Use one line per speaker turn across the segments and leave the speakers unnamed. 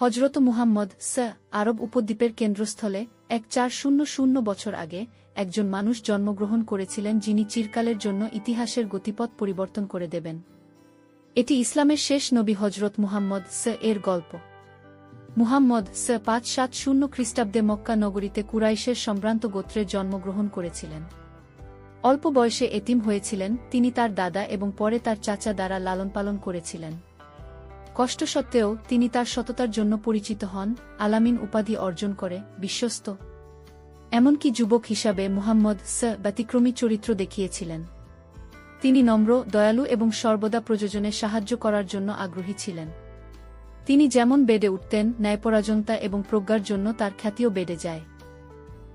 হজরত মুহাম্মদ স আরব উপদ্বীপের কেন্দ্রস্থলে এক চার শূন্য শূন্য বছর আগে একজন মানুষ জন্মগ্রহণ করেছিলেন যিনি চিরকালের জন্য ইতিহাসের গতিপথ পরিবর্তন করে দেবেন। এটি ইসলামের শেষ নবী হজরত মুহাম্মদ স এর গল্প। মুহাম্মদ স পাঁচ সাত শূন্য খ্রিস্টাব্দে মক্কা নগরীতে কুরাইশের সম্ভ্রান্ত গোত্রে জন্মগ্রহণ করেছিলেন। অল্প বয়সে এতিম হয়েছিলেন, তিনি তার দাদা এবং পরে তার চাচা দ্বারা লালন পালন করেছিলেন। কষ্ট সত্ত্বেও তিনি তার সততার জন্য পরিচিত হন, আলামিন উপাধি অর্জন করে, বিশ্বস্ত। এমনকি যুবক হিসাবে মুহাম্মদ স ব্যতিক্রমী চরিত্র দেখিয়েছিলেন। তিনি নম্র, দয়ালু এবং সর্বদা প্রযোজনে সাহায্য করার জন্য আগ্রহী ছিলেন। তিনি যেমন বেডে উঠতেন, ন্যায়পরাজনতা এবং প্রজ্ঞার জন্য তার খ্যাতিও বেড়ে যায়।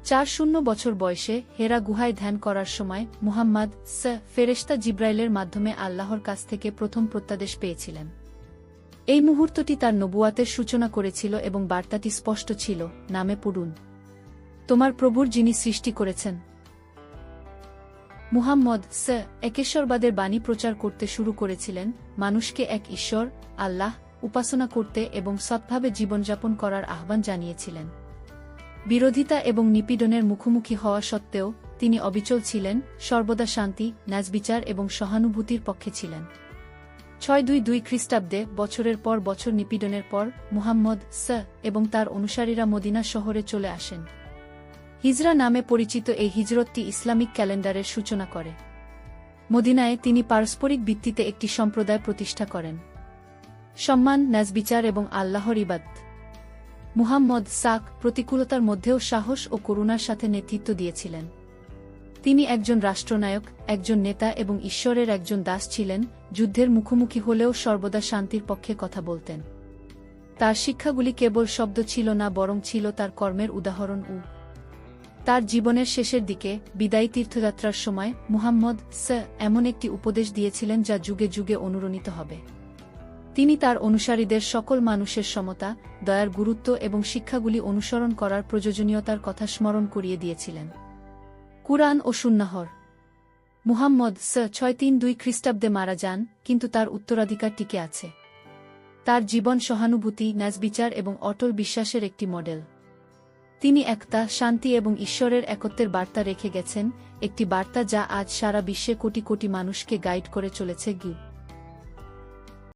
চার শূন্য বছর বয়সে হেরা গুহায় ধ্যান করার সময় মুহাম্মদ স ফেরেশতা জিব্রাইলের মাধ্যমে আল্লাহর কাছ থেকে প্রথম প্রত্যাদেশ পেয়েছিলেন। এই মুহূর্তটি তার নবুয়াতের সূচনা করেছিল এবং বার্তাটি স্পষ্ট ছিল, নামে পড়ুন। তোমার প্রভুর যিনি সৃষ্টি করেছেন। মুহাম্মদ স একেশ্বরবাদের বাণী প্রচার করতে শুরু করেছিলেন, মানুষকে এক ঈশ্বর, আল্লাহ, উপাসনা করতে এবং সৎভাবে জীবনযাপন করার আহ্বান জানিয়েছিলেন। বিরোধিতা এবং নিপীড়নের মুখোমুখি হওয়া সত্ত্বেও তিনি অবিচল ছিলেন, সর্বদা শান্তি ন্যাজবিচার এবং সহানুভূতির পক্ষে ছিলেন। ছয় দুই দুই খ্রিস্টাব্দে বছরের পর বছর নিপীড়নের পর মুহাম্মদ, স, এবং তার অনুসারীরা মদিনা শহরে চলে আসেন। হিজরা নামে পরিচিত এই হিজরতটি ইসলামিক ক্যালেন্ডারের সূচনা করে। মদিনায় তিনি পারস্পরিক ভিত্তিতে একটি সম্প্রদায় প্রতিষ্ঠা করেন। সম্মান ন্যাজবিচার এবং আল্লাহর ইবাদ মুহাম্মদ সাক প্রতিকূলতার মধ্যেও সাহস ও করুণার সাথে নেতৃত্ব দিয়েছিলেন। তিনি একজন রাষ্ট্রনায়ক, একজন নেতা এবং ঈশ্বরের একজন দাস ছিলেন যুদ্ধের মুখোমুখি হলেও সর্বদা শান্তির পক্ষে কথা বলতেন। তার শিক্ষাগুলি কেবল শব্দ ছিল না, বরং ছিল তার কর্মের উদাহরণ উ তার জীবনের শেষের দিকে বিদায়ী তীর্থযাত্রার সময় মুহাম্মদ স এমন একটি উপদেশ দিয়েছিলেন যা যুগে যুগে অনুরণিত হবে। তিনি তার অনুসারীদের সকল মানুষের সমতা, দয়ার গুরুত্ব এবং শিক্ষাগুলি অনুসরণ করার প্রয়োজনীয়তার কথা স্মরণ করিয়ে দিয়েছিলেন। কুরআন ও সুন্নাহর মুহাম্মদ স ছয় তিন দুই খ্রিস্টাব্দে মারা যান, কিন্তু তার উত্তরাধিকার টিকে আছে। তার জীবন সহানুভূতি ন্যাজবিচার এবং অটল বিশ্বাসের একটি মডেল। তিনি একতা, শান্তি এবং ঈশ্বরের একত্বের বার্তা রেখে গেছেন, একটি বার্তা যা আজ সারা বিশ্বে কোটি কোটি মানুষকে গাইড করে চলেছে গিউ।